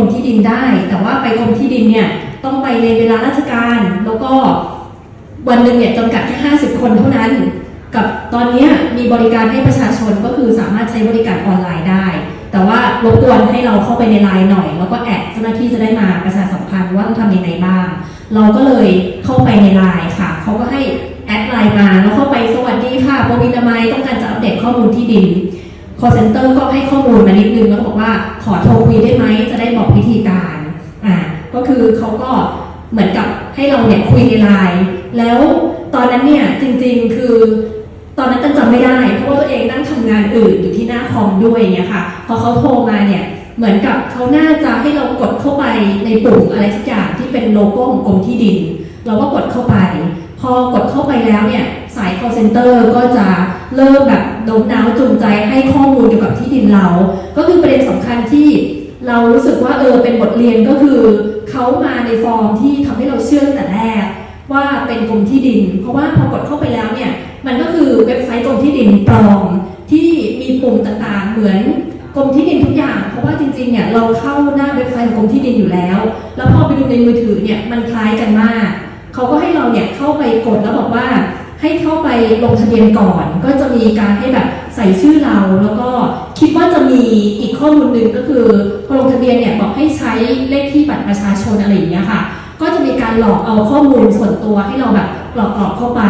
รมที่ดินได้ แต่ว่าไปกรมที่ดินเนี่ยต้องไปในเวลาราชการ แล้วก็วันหนึ่งเนี่ยจำกัดแค่ 50 คนเท่านั้น กับตอนนี้มีบริการให้ประชาชนก็คือสามารถใช้บริการออนไลน์ได้ แต่ว่ารบกวนให้เราเข้าไปในไลน์หน่อย แล้วก็แอดเจ้าหน้าที่จะได้มาประชาสัมพันธ์ว่าต้องทำยังไงบ้าง เราก็เลยเข้าไปในไลน์ค่ะเขาก็ให้แอดไลน์มาแล้วเข้าไปสวัสดีค่ะปวินามัยต้องการจะอัปเดตข้อมูลที่ดิน call center ก็ให้ข้อมูลมานิดนึงแล้วบอกว่าขอโทรคุยได้ไหมจะได้บอกวิธีการอ่าก็ คือเขาก็เหมือนกับให้เราเนี่ยคุยในไลน์แล้วตอนนั้นเนี่ยจริงๆคือ ตอนนั้นตันจำไม่ได้เพราะว่าตัวเองนั่งทำงานอื่นอยู่ที่หน้าคอมด้วยเงี้ยค่ะ พอเขาโทรมาเนี่ยเหมือนกับเขาน่าจะให้เรากดเข้าไปในปุ่มอะไรสักอย่างที่เป็นโลโก้ของกรมที่ดิน เราก็กดเข้าไป พอกดเข้าไปแล้วเนี่ยสาย call center ก็จะเริ่มแบบโน้มน้าวจูงใจให้ข้อมูลเกี่ยวกับที่ดินเรา ก็คือประเด็นสำคัญที่เรารู้สึกว่าเออเป็นบทเรียนก็คือ เขามาในฟอร์มที่ทำให้เราเชื่อตั้งแต่แรก ว่าเป็นกรมที่ดิน เพราะว่าพอกดเข้าไปแล้วเนี่ยมันก็คือเว็บไซต์กรมที่ดินปลอมที่มีปุ่มต่างๆ เหมือนกรมที่ดินทุกอย่าง เพราะว่าจริงๆเนี่ยเราเข้าหน้าเว็บไซต์ของกรมที่ดินอยู่แล้ว แล้วพอไปดูในมือถือเนี่ยมันคล้ายกันมากเขาก็ให้เราเนี่ยเข้าไปกดแล้วบอกว่า ให้เข้าไปลงทะเบียนก่อน ก็จะมีการให้แบบใส่ชื่อเราแล้วก็คิดว่าจะมีอีกข้อมูลหนึ่งก็คือ ช้เลขที่บัตรประชาชนอะไรอย่างเงี้ยค่ะ ก็จะมีการหลอกเอาข้อมูลส่วนตัวให้เราแบบกรอกๆเข้าไป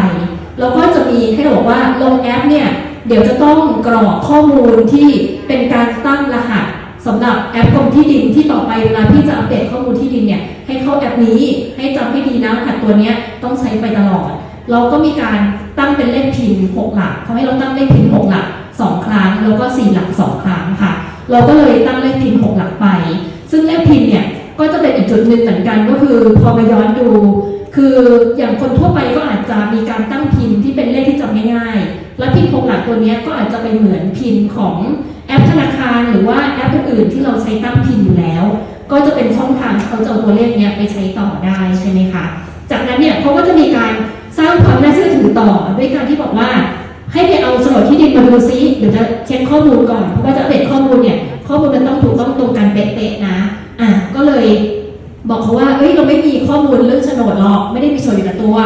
แล้วก็จะมีให้เราบอกว่าลงแอปเนี่ยเดี๋ยวจะต้องกรอกข้อมูลที่เป็นการตั้งรหัสสำหรับแอปกรมที่ดินที่ต่อไปเวลาที่จะอัปเดตข้อมูลที่ดินเนี่ยให้เข้าแอปนี้ให้จำให้ดีนะรหัสตัวเนี้ยต้องใช้ไปตลอด เราก็มีการตั้งเป็นเลขพินหกหลักเขาให้เราตั้งเลขพินหกหลักสองครั้ง แล้วก็สี่หลักสองครั้งค่ะ เราก็เลยตั้งเลขพินหกหลักไป ซึ่งเลขพินเนี่ยก็จะเป็นอีกจุดหนึ่งเหมือนกันก็คือพอมาย้อนดู คืออย่างคนทั่วไปก็อาจจะมีการตั้งพินที่เป็นเลขที่จำง่ายๆและพินหกหลักตัวนี้ก็อาจจะเป็นเหมือนพินของแอปธนาคารหรือว่าแอปอื่นๆที่เราใช้ตั้งพินอยู่แล้ว ก็จะเป็นช่องทางเขาจะเอาตัวเลขเนี้ยไปใช้ต่อได้ใช่ไหมคะจากนั้นเนี่ยเขาก็จะมีการสร้างความน่าเชื่อถือต่อด้วยการที่บอกว่าให้ไปเอาโฉนดที่ดินมาดูซิเดี๋ยวจะเช็คข้อมูลก่อนเพราะว่าจะอัปเดข้อมูลเนี่ยข้อมูลมันต้องถูกต้องตรงกันเป๊ะๆนะ ก็เลยบอกเขาว่าเอ้ยเราไม่มีข้อมูลเรื่องโฉนดหรอก ไม่ได้มีโฉนดอยู่กับตัว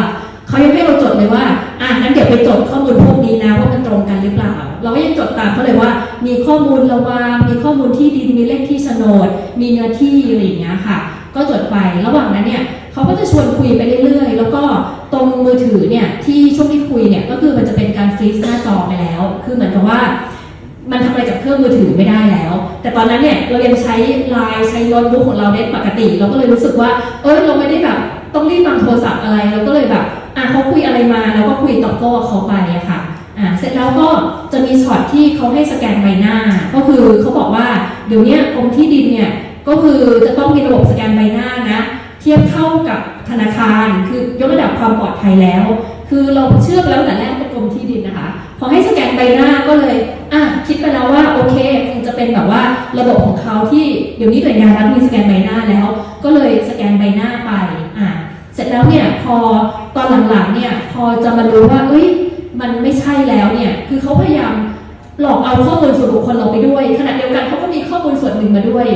เขายังให้เราจดเลยว่า อะงั้นเดี๋ยวไปจดข้อมูลพวกนี้นะว่ามันตรงกันหรือเปล่า เราก็ยังจดตามเขาเลยว่า มีข้อมูลระวางมีข้อมูลที่ดิน มีเลขที่โฉนด มีเนื้อที่อะไรอย่างเงี้ยค่ะ ก็จดไประหว่างนั้นเนี่ยเขาก็จะชวนคุยไปเรื่อยๆ แล้วก็ตรงมือถือเนี่ยที่ช่วงที่คุยเนี่ยก็คือมันจะเป็นการฟรีซหน้าจอไปแล้ว คือเหมือนกับว่า มันทำอะไรกับเครื่องมือถือไม่ได้แล้ว แต่ตอนนั้นเนี่ยเรายังใช้ไลน์ใช้โน้ตบุ๊กของเราได้ปกติ เราก็เลยรู้สึกว่า เออเราไม่ได้แบบต้องรีบวางโทรศัพท์อะไร เราก็เลยแบบอะเขาคุยอะไรมาเราก็คุยตอบโต้เขาไปอะค่ะอะเสร็จแล้วก็จะมีช็อตที่เขาให้สแกนใบหน้า ก็คือเขาบอกว่าเดี๋ยวนี้กรมที่ดินเนี่ยก็คือจะต้องมีระบบสแกนใบหน้านะ เทียบเท่ากับธนาคาร คือยกระดับความปลอดภัยแล้ว คือเราเชื่อไปแล้วแต่แรกเป็นกรมที่ดินนะคะพอให้สแกนใบหน้าก็เลย คิดไปแล้วว่าโอเคคงจะเป็นแบบว่าระบบของเขาที่เดี๋ยวนี้หน่วยงานรัฐมีสแกนใบหน้าแล้ว ก็เลยสแกนใบหน้าไปอะเสร็จแล้วเนี่ยพอตอนหลังๆเนี่ยพอจะมารู้ว่าเอ้ยมันไม่ใช่แล้วเนี่ยคือเขาพยายามหลอกเอาข้อมูลส่วนบุคคลเราไปด้วยขณะเดียวกันเขาก็มีข้อมูลส่วนหนึ่งมาด้วย